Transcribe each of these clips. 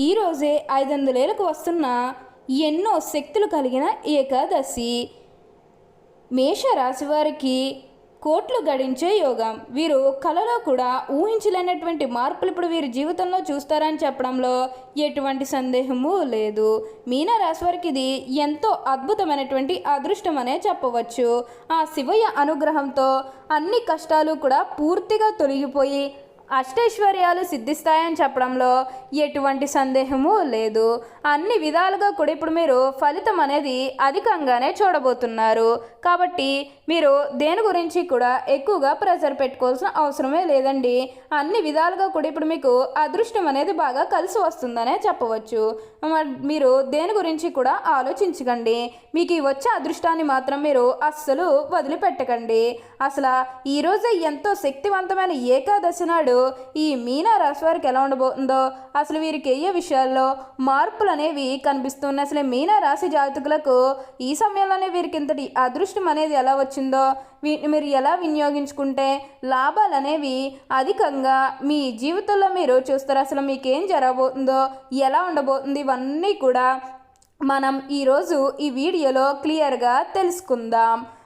ఈరోజే ఐదు వందలేలకు వస్తున్న ఎన్నో శక్తులు కలిగిన ఏకాదశి. మేషరాశి వారికి కోట్లు గడించే యోగం. వీరు కలలో కూడా ఊహించలేనటువంటి మార్పులు ఇప్పుడు వీరి జీవితంలో చూస్తారని చెప్పడంలో ఎటువంటి సందేహము లేదు. మీనరాశి వారికి ఇది ఎంతో అద్భుతమైనటువంటి అదృష్టం అనే చెప్పవచ్చు. ఆ శివయ్య అనుగ్రహంతో అన్ని కష్టాలు కూడా పూర్తిగా తొలగిపోయి అష్టైశ్వర్యాలు సిద్ధిస్తాయని చెప్పడంలో ఎటువంటి సందేహము లేదు. అన్ని విధాలుగా కూడా ఇప్పుడు మీరు ఫలితం అనేది అధికంగానే చూడబోతున్నారు. కాబట్టి మీరు దేని గురించి కూడా ఎక్కువగా ప్రెజర్ పెట్టుకోవాల్సిన అవసరమే లేదండి. అన్ని విధాలుగా కూడా ఇప్పుడు మీకు అదృష్టం అనేది బాగా కలిసి వస్తుందనే చెప్పవచ్చు. మీరు దేని గురించి కూడా ఆలోచించకండి. మీకు ఈ వచ్చే అదృష్టాన్ని మాత్రం మీరు అస్సలు వదిలిపెట్టకండి. అసలు ఈరోజు ఎంతో శక్తివంతమైన ఏకాదశి నాడు ఈ మీనా రాశి వారికి ఎలా ఉండబోతుందో? అసలు వీరికి ఏ విషయాల్లో మార్పులు అనేవి కనిపిస్తున్నాయి? అసలు మీనా రాశి జాతకులకు ఈ సమయంలోనే వీరికి ఇంతటి అదృష్టం అనేది ఎలా వచ్చిందో? వీటిని మీరు ఎలా వినియోగించుకుంటే లాభాలు అనేవి అధికంగా మీ జీవితంలో మీరు చూస్తారు. అసలు మీకు ఏం జరగబోతుందో ఎలా ఉండబోతుంది ఇవన్నీ కూడా మనం ఈరోజు ఈ వీడియోలో క్లియర్గా తెలుసుకుందాం.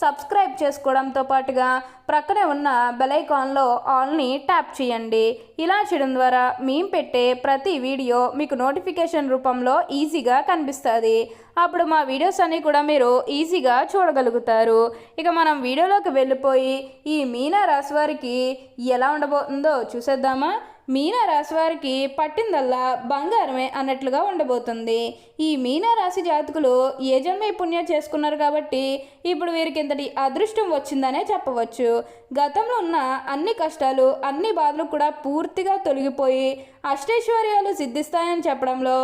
సబ్స్క్రైబ్ చేసుకోవడంతో పాటుగా ప్రక్కనే ఉన్న బెలైకాన్లో ఆల్ని ట్యాప్ చేయండి. ఇలా చేయడం ద్వారా మేము పెట్టే ప్రతి వీడియో మీకు నోటిఫికేషన్ రూపంలో ఈజీగా కనిపిస్తుంది. అప్పుడు మా వీడియోస్ అన్నీ కూడా మీరు ఈజీగా చూడగలుగుతారు. ఇక మనం వీడియోలోకి వెళ్ళిపోయి ఈ మీనా రాశి వారికి ఎలా ఉండబోతుందో చూసేద్దామా? మీనరాశి వారికి పట్టిందల్లా బంగారమే అన్నట్లుగా ఉండబోతుంది. ఈ మీనరాశి జాతకులు ఏ పుణ్యం చేసుకున్నారు కాబట్టి ఇప్పుడు వీరికి ఇంతటి అదృష్టం వచ్చిందనే చెప్పవచ్చు. గతంలో ఉన్న అన్ని కష్టాలు అన్ని బాధలు కూడా పూర్తిగా తొలగిపోయి అష్టైశ్వర్యాలు సిద్ధిస్తాయని చెప్పడంలో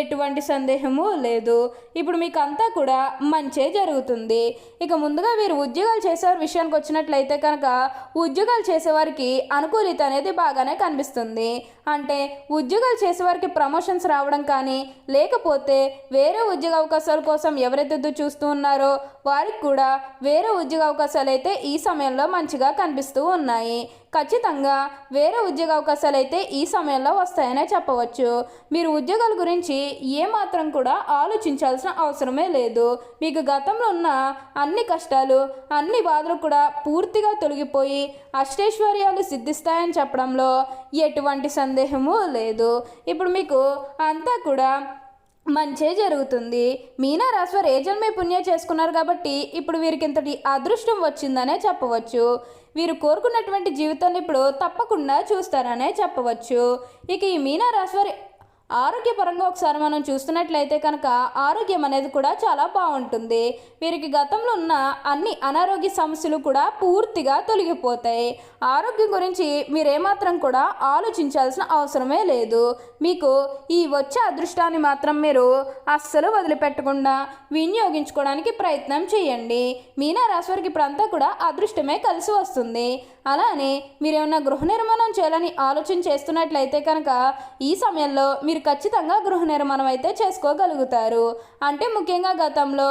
ఎటువంటి సందేహము లేదు. ఇప్పుడు మీకు అంతా కూడా మంచే జరుగుతుంది. ఇక ముందుగా వీరు ఉద్యోగాలు చేసేవారి విషయానికి వచ్చినట్లయితే కనుక ఉద్యోగాలు చేసేవారికి అనుకూలిత అనేది బాగానే కనిపిస్తుంది. అంటే ఉద్యోగాలు చేసేవారికి ప్రమోషన్స్ రావడం కానీ లేకపోతే వేరే ఉద్యోగ అవకాశాల కోసం ఎవరైతే చూస్తూ ఉన్నారో వారికి కూడా వేరే ఉద్యోగ అవకాశాలు అయితే ఈ సమయంలో మంచిగా కనిపిస్తూ ఉన్నాయి. ఖచ్చితంగా వేరే ఉద్యోగ అవకాశాలు అయితే ఈ సమయంలో వస్తాయనే చెప్పవచ్చు. మీరు ఉద్యోగాల గురించి ఏమాత్రం కూడా ఆలోచించాల్సిన అవసరమే లేదు. మీకు గతంలో ఉన్న అన్ని కష్టాలు అన్ని బాధలు కూడా పూర్తిగా తొలగిపోయి అష్టైశ్వర్యాలు సిద్ధిస్తాయని చెప్పడంలో ఎటువంటి సందేహము లేదు. ఇప్పుడు మీకు అంతా కూడా మంచే జరుగుతుంది. మీనా రాశివారు ఏ జన్మే పుణ్యం చేసుకున్నారు కాబట్టి ఇప్పుడు వీరికి ఇంతటి అదృష్టం వచ్చిందనే చెప్పవచ్చు. వీరు కోరుకున్నటువంటి జీవితాన్ని ఇప్పుడు తప్పకుండా చూస్తారనే చెప్పవచ్చు. ఇక ఈ మీనా రాశివారి ఆరోగ్యపరంగా ఒకసారి మనం చూస్తున్నట్లయితే కనుక ఆరోగ్యం అనేది కూడా చాలా బాగుంటుంది. వీరికి గతంలో ఉన్న అన్ని అనారోగ్య సమస్యలు కూడా పూర్తిగా తొలగిపోతాయి. ఆరోగ్యం గురించి మీరేమాత్రం కూడా ఆలోచించాల్సిన అవసరమే లేదు. మీకు ఈ వచ్చే అదృష్టాన్ని మాత్రం మీరు అస్సలు వదిలిపెట్టకుండా వినియోగించుకోవడానికి ప్రయత్నం చేయండి. మీనా రాశి వారికి ఇప్పుడంతా కూడా అదృష్టమే కలిసి వస్తుంది. అలానే మీరు గృహ నిర్మాణం చేయాలని ఆలోచన చేస్తున్నట్లయితే కనుక ఈ సమయంలో మీరు ఖచ్చితంగా గృహ నిర్మాణం అయితే చేసుకోగలుగుతారు. అంటే ముఖ్యంగా గతంలో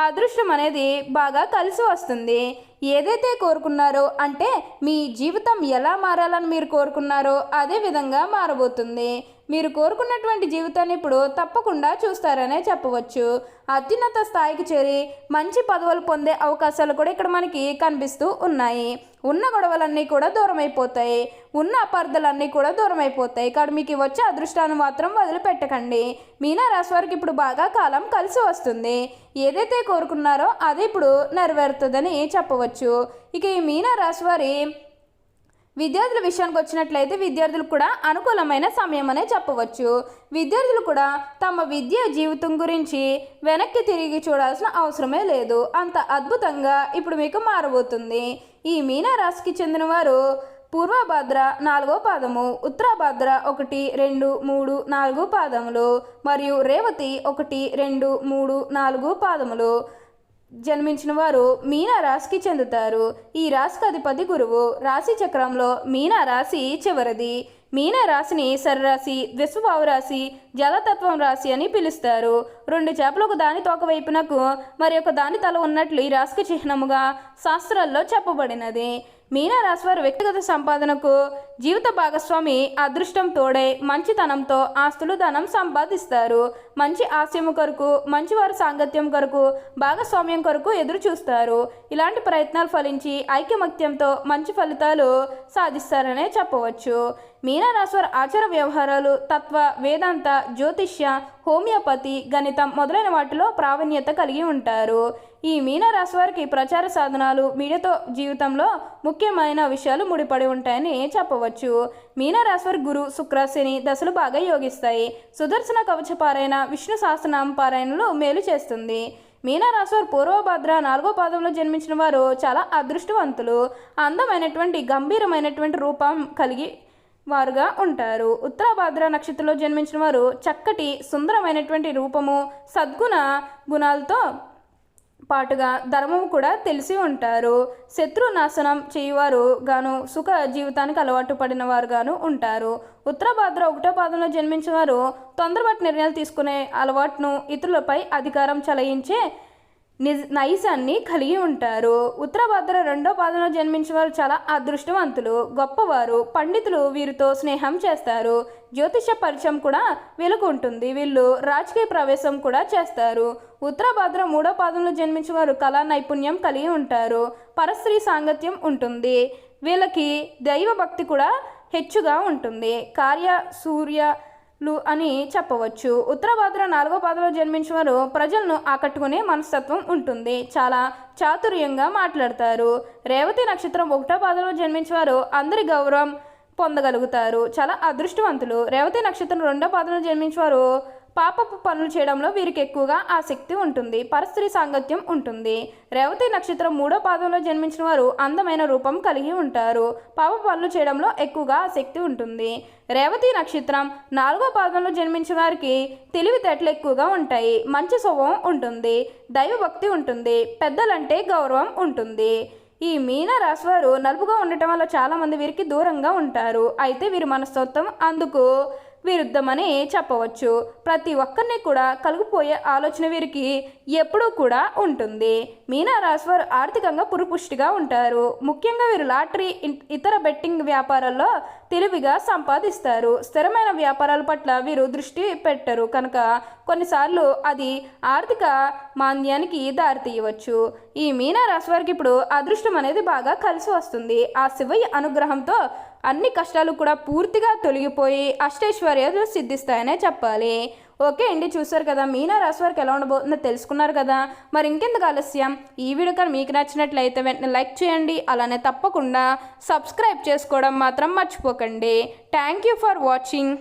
అదృష్టం అనేది బాగా కలిసి వస్తుంది. ఏదైతే కోరుకున్నారో అంటే మీ జీవితం ఎలా మారాలని మీరు కోరుకున్నారో అదే విధంగా మారబోతుంది. మీరు కోరుకున్నటువంటి జీవితాన్ని ఇప్పుడు తప్పకుండా చూస్తారనే చెప్పవచ్చు. అత్యున్నత స్థాయికి చేరి మంచి పదవులు పొందే అవకాశాలు కూడా ఇక్కడ మనకి కనిపిస్తూ ఉన్నాయి. ఉన్న గొడవలన్నీ కూడా దూరం అయిపోతాయి ఉన్న అపార్థలన్నీ కూడా దూరం అయిపోతాయి మీకు వచ్చే అదృష్టాన్ని మాత్రం వదిలిపెట్టకండి. మీనారాశి వారికి ఇప్పుడు బాగా కాలం కలిసి వస్తుంది. ఏదైతే కోరుకున్నారో అది ఇప్పుడు నెరవేరుతుందని చెప్పవచ్చు. ఇక ఈ మీనారాశి వారి విద్యార్థుల విషయానికి వచ్చినట్లయితే విద్యార్థులు కూడా అనుకూలమైన సమయం అనే చెప్పవచ్చు. విద్యార్థులు కూడా తమ విద్యా జీవితం గురించి వెనక్కి తిరిగి చూడాల్సిన అవసరమే లేదు. అంత అద్భుతంగా ఇప్పుడు మీకు మారబోతుంది. ఈ మీనారాశికి చెందిన వారు పూర్వభద్ర నాలుగో పాదము ఉత్తరాభద్ర ఒకటి రెండు మూడు నాలుగు పాదములు మరియు రేవతి ఒకటి రెండు మూడు నాలుగు పాదములు. జన్మించిన వారు మీనా రాశికి చెందుతారు. ఈ రాశికి అధిపతి గురువు రాశి చక్రంలో మీన రాశి చివరిది. మీనా రాశిని సర్రాశి విశ్వభావ రాశి జలతత్వం రాశి అని పిలుస్తారు. రెండు చేపలకు దాని తోక వైపునకు మరి ఒక దాని తల ఉన్నట్లు ఈ రాశికి చిహ్నముగా శాస్త్రాల్లో చెప్పబడినది. మీన వారి వ్యక్తిగత సంపాదనకు జీవిత భాగస్వామి అదృష్టం తోడై మంచితనంతో ఆస్తులు ధనం సంపాదిస్తారు. మంచి ఆశయము కొరకు మంచివారి సాంగత్యం కొరకు భాగస్వామ్యం కొరకు ఎదురు చూస్తారు ఇలాంటి ప్రయత్నాలు ఫలించి ఐక్యమత్యంతో మంచి ఫలితాలు సాధిస్తారనే చెప్పవచ్చు. మీనరాశివారి ఆచార వ్యవహారాలు తత్వ వేదాంత జ్యోతిష్య హోమియోపతి గణితం మొదలైన వాటిలో ప్రావీణ్యత కలిగి ఉంటారు. ఈ మీనరాశి వారికి ప్రచార సాధనాలు మీడియాతో జీవితంలో ముఖ్యమైన విషయాలు ముడిపడి ఉంటాయని చెప్పవచ్చు. మీనరాశి వారి గురు శుక్ర శని దశలు బాగా యోగిస్తాయి. సుదర్శన కవచ పారాయణ విష్ణు సహస్రనామ పారాయణలు మేలు చేస్తుంది. మీనరాశి వారు పూర్వభద్ర నాలుగో పాదంలో జన్మించిన వారు చాలా అదృష్టవంతులు. అందమైనటువంటి గంభీరమైనటువంటి రూపం కలిగి వారుగా ఉంటారు. ఉత్తరాభాద్ర నక్షత్రంలో జన్మించిన వారు చక్కటి సుందరమైనటువంటి రూపము సద్గుణ గుణాలతో పాటుగా ధర్మము కూడా తెలిసి ఉంటారు. శత్రు నాశనం చేయువారు గాను సుఖ జీవితానికి అలవాటు పడిన వారు గాను ఉంటారు. ఉత్తరభాద్ర ఒకటో పాదంలో జన్మించిన వారు తొందరపాటు నిర్ణయాలు తీసుకునే అలవాటును ఇతరులపై అధికారం చలయించే నిజ నైజాన్ని కలిగి ఉంటారు. ఉత్తరభద్ర రెండో పాదంలో జన్మించిన వారు చాలా అదృష్టవంతులు. గొప్పవారు పండితులు వీరితో స్నేహం చేస్తారు. జ్యోతిష పరిచయం కూడా వీళ్ళకు ఉంటుంది. వీళ్ళు రాజకీయ ప్రవేశం కూడా చేస్తారు. ఉత్తరభద్ర మూడో పాదంలో జన్మించిన వారు కళా నైపుణ్యం కలిగి ఉంటారు. పరస్త్రీ సాంగత్యం ఉంటుంది. వీళ్ళకి దైవ భక్తి కూడా హెచ్చుగా ఉంటుంది. కార్య సూర్య లు అని చెప్పవచ్చు. ఉత్తరభాద్ర నాలుగో పాదలో జన్మించిన వారు ప్రజలను ఆకట్టుకునే మనస్తత్వం ఉంటుంది. చాలా చాతుర్యంగా మాట్లాడతారు. రేవతి నక్షత్రం ఒకటో పాదలో జన్మించిన వారు అందరి గౌరవం పొందగలుగుతారు. చాలా అదృష్టవంతులు. రేవతి నక్షత్రం రెండో పాదంలో జన్మించిన వారు పాపపు పనులు చేయడంలో వీరికి ఎక్కువగా ఆసక్తి ఉంటుంది. పరస్త్రీ సాంగత్యం ఉంటుంది. రేవతి నక్షత్రం మూడో పాదంలో జన్మించిన వారు అందమైన రూపం కలిగి ఉంటారు. పాప పనులు చేయడంలో ఎక్కువగా ఆసక్తి ఉంటుంది. రేవతి నక్షత్రం నాలుగో పాదంలో జన్మించిన వారికి తెలివితేటలు ఎక్కువగా ఉంటాయి. మంచి స్వభావం ఉంటుంది. దైవభక్తి ఉంటుంది. పెద్దలంటే గౌరవం ఉంటుంది. ఈ మీన రాశివారు నలుపుగా ఉండటం వల్ల చాలామంది వీరికి దూరంగా ఉంటారు. అయితే వీరి మనస్తత్వం అందుకు విరుద్ధమని చెప్పవచ్చు. ప్రతి ఒక్కరిని కూడా కలిగిపోయే ఆలోచన వీరికి ఎప్పుడూ కూడా ఉంటుంది. మీనారాశి వారు ఆర్థికంగా పురుపుష్టిగా ఉంటారు. ముఖ్యంగా వీరు లాటరీ ఇన్- ఇతర బెట్టింగ్ వ్యాపారాల్లో తెలివిగా సంపాదిస్తారు. స్థిరమైన వ్యాపారాల పట్ల వీరు దృష్టి పెట్టరు కనుక కొన్నిసార్లు అది ఆర్థిక మాంద్యానికి దారితీయవచ్చు. ఈ మీనారాశి వారికి ఇప్పుడు అదృష్టం అనేది బాగా కలిసి వస్తుంది. ఆ శివయ్య అనుగ్రహంతో అన్ని కష్టాలు కూడా పూర్తిగా తొలగిపోయి అష్టైశ్వర్యాలు సిద్ధిస్తాయనే చెప్పాలి. ఓకే అండి చూసారు కదా మీనా రాశి వారికి ఎలా ఉండబోతుందో తెలుసుకున్నారు కదా. మరి ఇంకెందుకు ఆలస్యం? ఈ వీడియో కానీ మీకు నచ్చినట్లయితే వెంటనే లైక్ చేయండి అలానే తప్పకుండా సబ్స్క్రైబ్ చేసుకోవడం మాత్రం మర్చిపోకండి. Thank you for watching.